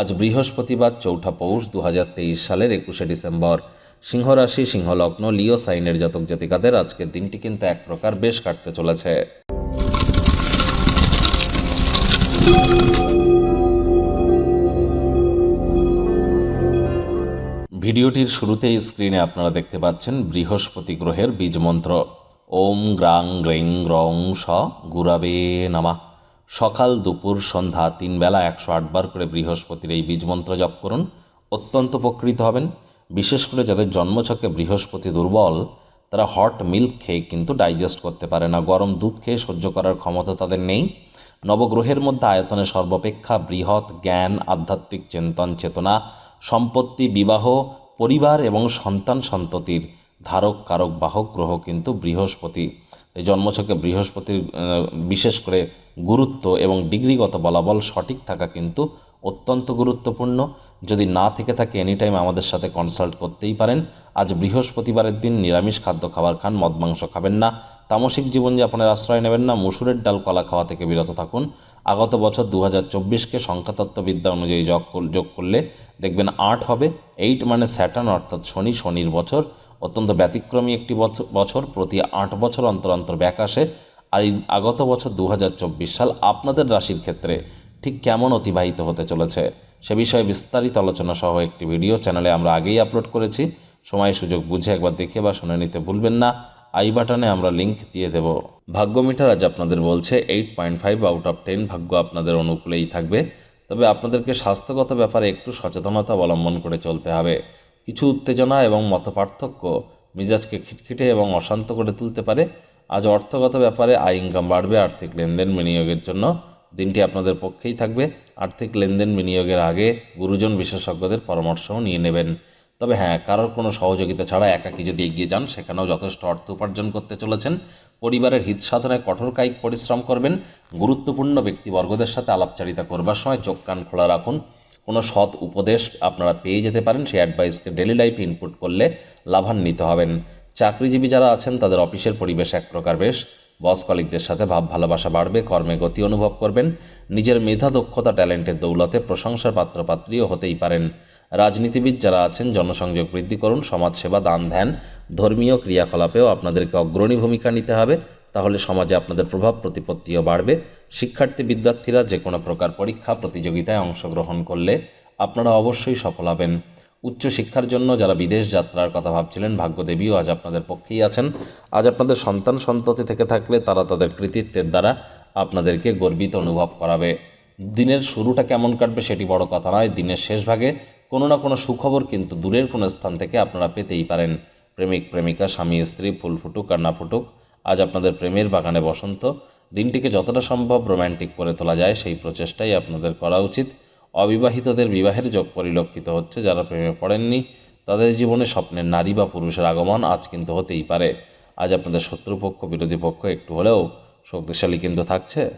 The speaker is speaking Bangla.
আজ বৃহস্পতিবার চৌঠা পৌষ দু হাজার তেইশ সালের একুশে ডিসেম্বর। সিংহরাশি, সিংহলগ্ন, লিও সাইনের জাতক জাতিকাদের আজকের দিনটি কিন্তু এক প্রকার বেশ কাটতে চলেছে। ভিডিওটির শুরুতেই স্ক্রিনে আপনারা দেখতে পাচ্ছেন বৃহস্পতি গ্রহের বীজ মন্ত্র। ওম গ্রাং গ্রেং রং স গুরাবে নামা। সকাল দুপুর সন্ধ্যা তিন বেলা একশো আটবার করে বৃহস্পতির এই বীজ মন্ত্র জপ করুন। অত্যন্ত উপকৃত হবেন। বিশেষ করে যাদের জন্মছকে বৃহস্পতি দুর্বল, তারা হট মিল্ক খেয়ে কিন্তু ডাইজেস্ট করতে পারে না। গরম দুধ খেয়ে সহ্য করার ক্ষমতা তাদের নেই। নবগ্রহের মধ্যে আয়তনে সর্বাপেক্ষা বৃহৎ জ্ঞান, আধ্যাত্মিক চিন্তন, চেতনা, সম্পত্তি, বিবাহ, পরিবার এবং সন্তান সন্ততির ধারক, কারক, বাহক, গ্রহ কিন্তু বৃহস্পতি। এই জন্মছকে বৃহস্পতির বিশেষ করে গুরুত্ব এবং ডিগ্রিগত বলাবল সঠিক থাকা কিন্তু অত্যন্ত গুরুত্বপূর্ণ। যদি না থেকে থাকে এনি টাইম আমাদের সাথে কনসাল্ট করতেই পারেন। আজ বৃহস্পতিবারের দিন নিরামিষ খাদ্য খাবার খান, মদ, মাংস খাবেন না। তামসিক জীবনযাপনের আশ্রয় নেবেন না। মুসুরের ডাল, কলা খাওয়া থেকে বিরত থাকুন। আগত বছর দু হাজার চব্বিশকে সংখ্যাতত্ত্ববিদ্যা অনুযায়ী যোগ যোগ করলে দেখবেন আট হবে। এইট মানে স্যাটার্ন অর্থাৎ শনি, শনির বছর। অত্যন্ত ব্যতিক্রমী একটি বছর। প্রতি আট বছর অন্তর অন্তর ব্যাক আসে আর এই আগত বছর দু হাজার চব্বিশ সাল আপনাদের রাশির ক্ষেত্রে ঠিক কেমন অতিবাহিত হতে চলেছে, সে বিষয়ে বিস্তারিত আলোচনা সহ একটি ভিডিও চ্যানেলে আমরা আগেই আপলোড করেছি। সময় সুযোগ বুঝে একবার দেখে বা শুনে নিতে ভুলবেন না। আই বাটনে আমরা লিংক দিয়ে দেব। ভাগ্য মিটার আজ আপনাদের বলছে eight point five out of ten. ভাগ্য আপনাদের অনুকূলেই থাকবে। তবে আপনাদেরকে স্বাস্থ্যগত ব্যাপারে একটু সচেতনতা অবলম্বন করে চলতে হবে। কিছু উত্তেজনা এবং মতপার্থক্য মিজাজকে খিটখিটে এবং অশান্ত করে তুলতে পারে। আজ অর্থগত ব্যাপারে আয় ইনকাম বাড়বে। আর্থিক লেনদেন বিনিয়োগের জন্য দিনটি আপনাদের পক্ষেই থাকবে। আর্থিক লেনদেন বিনিয়োগের আগে গুরুজন বিশেষজ্ঞদের পরামর্শও নিয়ে নেবেন। তবে হ্যাঁ কারোর কোনো সহযোগিতা ছাড়া একাকী যদি এগিয়ে যান, সেখানেও যথেষ্ট অর্থ উপার্জন করতে চলেছেন। পরিবারের হিত সাধনায় কঠোর কায়িক পরিশ্রম করবেন। গুরুত্বপূর্ণ ব্যক্তিবর্গদের সাথে আলাপচারিতা করবার সময় চোখ কান খোলা রাখুন। কোনো সৎ উপদেশ আপনারা পেয়ে যেতে পারেন, সেই অ্যাডভাইসকে ডেলি লাইফে ইনপুট করলে লাভান্বিত হবেন। চাকরিজীবী যারা আছেন, তাদের অফিসের পরিবেশ এক প্রকার বেশ। বস কলিকদের সাথে ভাব ভালোবাসা বাড়বে, কর্মে গতি অনুভব করবেন। নিজের মেধা, দক্ষতা ট্যালেন্টের দৌলতে প্রশংসার পাত্রপাত্রীও হতেই পারেন। রাজনীতিবিদ যারা আছেন, জনসংযোগ বৃদ্ধি করুন, সমাজসেবা, দান, ধ্যান, ধর্মীয় ক্রিয়াকলাপেও আপনাদেরকে অগ্রণী ভূমিকা নিতে হবে। তাহলে সমাজে আপনাদের প্রভাব, প্রতিপত্তিও বাড়বে। শিক্ষার্থী, বিদ্যার্থীরা যে কোনো প্রকার পরীক্ষা, প্রতিযোগিতায় অংশগ্রহণ করলে আপনারা অবশ্যই সফল হবেন। উচ্চশিক্ষার জন্য যারা বিদেশ যাত্রার কথা ভাবছিলেন, ভাগ্যদেবীও আজ আপনাদের পক্ষেই আছেন। আজ আপনাদের সন্তান সন্ততি থেকে থাকলে তারা তাদের কৃতিত্বের দ্বারা আপনাদেরকে গর্বিত অনুভব করাবে। দিনের শুরুটা কেমন কাটবে সেটি বড় কথা নয়, দিনের শেষ ভাগে কোনো না কোনো সুখবর কিন্তু দূরের কোনো স্থান থেকে আপনারা পেতেই পারেন। প্রেমিক, প্রেমিকা, স্বামী, স্ত্রী, ফুল ফুটুক আর না ফুটুক আজ আপনাদের প্রেমের বাগানে বসন্ত। দিনটিকে যতটা সম্ভব রোম্যান্টিক করে তোলা যায়, সেই প্রচেষ্টাই আপনাদের করা উচিত। অবিবাহিতদের বিবাহের যোগ পরিলক্ষিত হচ্ছে, যারা প্রেমে পড়েননি, তাদের জীবনে স্বপ্নের নারী বা পুরুষের আগমন আজ কিন্তু হতেই পারে। আজ আপনাদের শত্রুপক্ষ, বিরোধী পক্ষ একটু হলেও শক্তিশালী কিন্তু থাকছে।